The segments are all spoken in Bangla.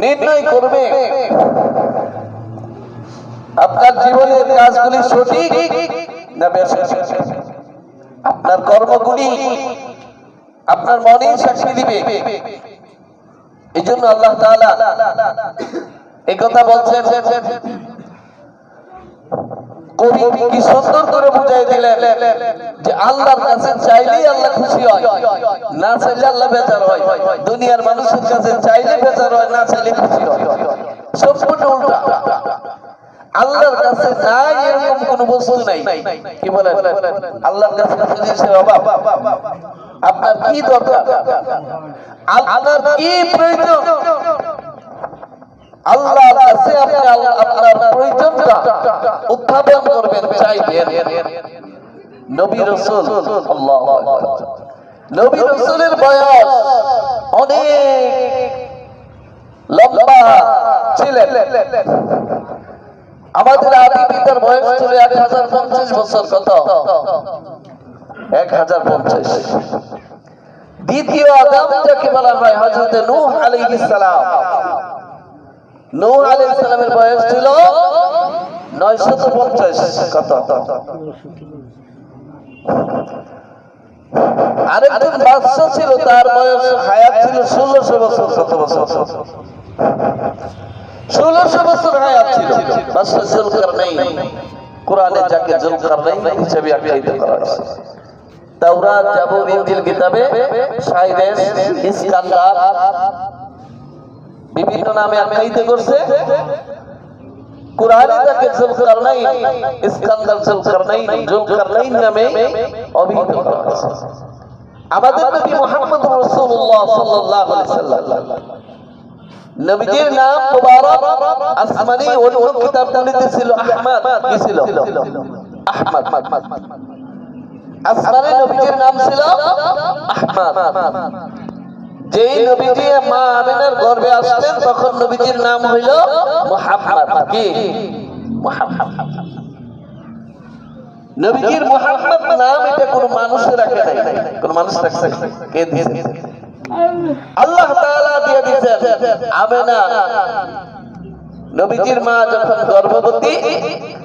নির্ণয় করবে। আপনার জীবনের কাজগুলি সঠিক না আপনার কর্মগুলি আপনার মনেই সাক্ষী দিবে। এই জন্য আল্লাহ তাআলা এই কথা বলছেন, কবি কি সুন্দর করে বুঝাই দিলেন। যে আল্লাহর কাছে চাইলেই আল্লাহ খুশি হয়, না চাইলে আল্লাহ বেজার হয়। দুনিয়ার মানুষের কাছে চাইলে বেজার হয়, না চাইলে খুশি হয়। সম্পূর্ণ উল্টা। আল্লাহর কাছে নাই এরকম কোন বস্তু নাই। কি বলেন? আল্লাহর কাছে কোন জিনিসের অভাব। আপনার কি দরকার? আপনার কি প্রয়োজন? আল্লাহর কাছে আপনি আল্লাহ- আপনার প্রয়োজনটা উত্থাপন করবেন, চাইবেন। নবী রসুল। নবী রসুলের বয়স অনেক লম্বা ছিলেন। আমাদের আদি পিতার বয়স ছিল এক হাজার পঞ্চাশ বছর কত? এক হাজার পঞ্চাশ। দ্বিতীয় আদম যাকে বলা হয় হজরত নূহ আলাইহিস সালাম। নূহ আলাইহিস সালামের বয়স ছিল 950 কত? আরেকজন ছিল, তার বয়স হায়াত ছিল 1600 বছর বছর? ষোলোশো বছর হায়াত ছিল। জুলকারনাইন কোরআনে যাকে জুলকারনাইন হিসেবে আখ্যায়িত করা হয়েছে। তাওরাত, জাবুর, ইনজিল কিতাবে ইস্কান্দার বিভিন্ন নামে আখ্যায়িত করছে। কোরআনে তাকে জুলকারনাইন ইস্কান্দার জুলকারনাইন জুলকারনাইন নামে অভিহিত করা হয়েছে আমাদের নবী মুহাম্মদ রাসূলুল্লাহ সাল্লাল্লাহু আলাইহি সাল্লাম নবীজির নাম মুবারক আসমানি ওলুম কিতাবগুলিতে ছিল আহমদ কি ছিল আহমদ আসমানি নবীজির নাম ছিল আহমদ যেই মা আমিনার আসলেন, তখন নবীজির নাম হইল নবীজির নাম এটা কোন মানুষের রাখে নাই, কোন মানুষ রাখছে কে আল্লাহ দিয়ে আমেনা নবীজির মা যখন গর্ভবতী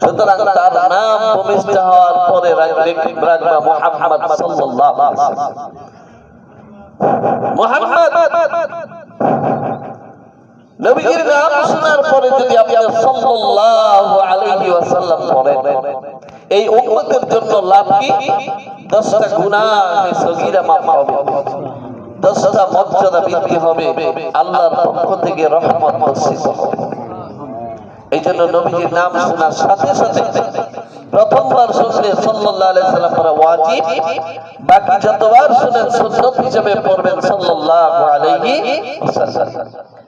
সুতরাং তার নাম ভূমিষ্ঠ হওয়ার পরে রাখবে রাখবা মুহাম্মদ সাল্লাল্লাহু আলাইহি মুহাম্মদ নবীর নাম শোনার পরে যদি আপনি সাল্লাল্লাহু আলাইহি ওয়াসাল্লাম পড়েন এই উম্মতের জন্য লাভ কি? দশটা গুনাহ সগীরা মাফ হবে। দশটা মর্যাদা বৃদ্ধি হবে। আল্লাহর পক্ষ থেকে রহমত বর্ষিত হবে। এই জন্য নবীজির নাম শোনার সাথে সাথে প্রথমবার শুনলে সাল্লাল্লাহু আলাইহি সাল্লাম পড়া ওয়াজিব বাকি যতবার শুনেন সুন্নাত হিসেবে পড়বেন সাল্লাল্লাহু আলাইহি ওয়াসাল্লাম।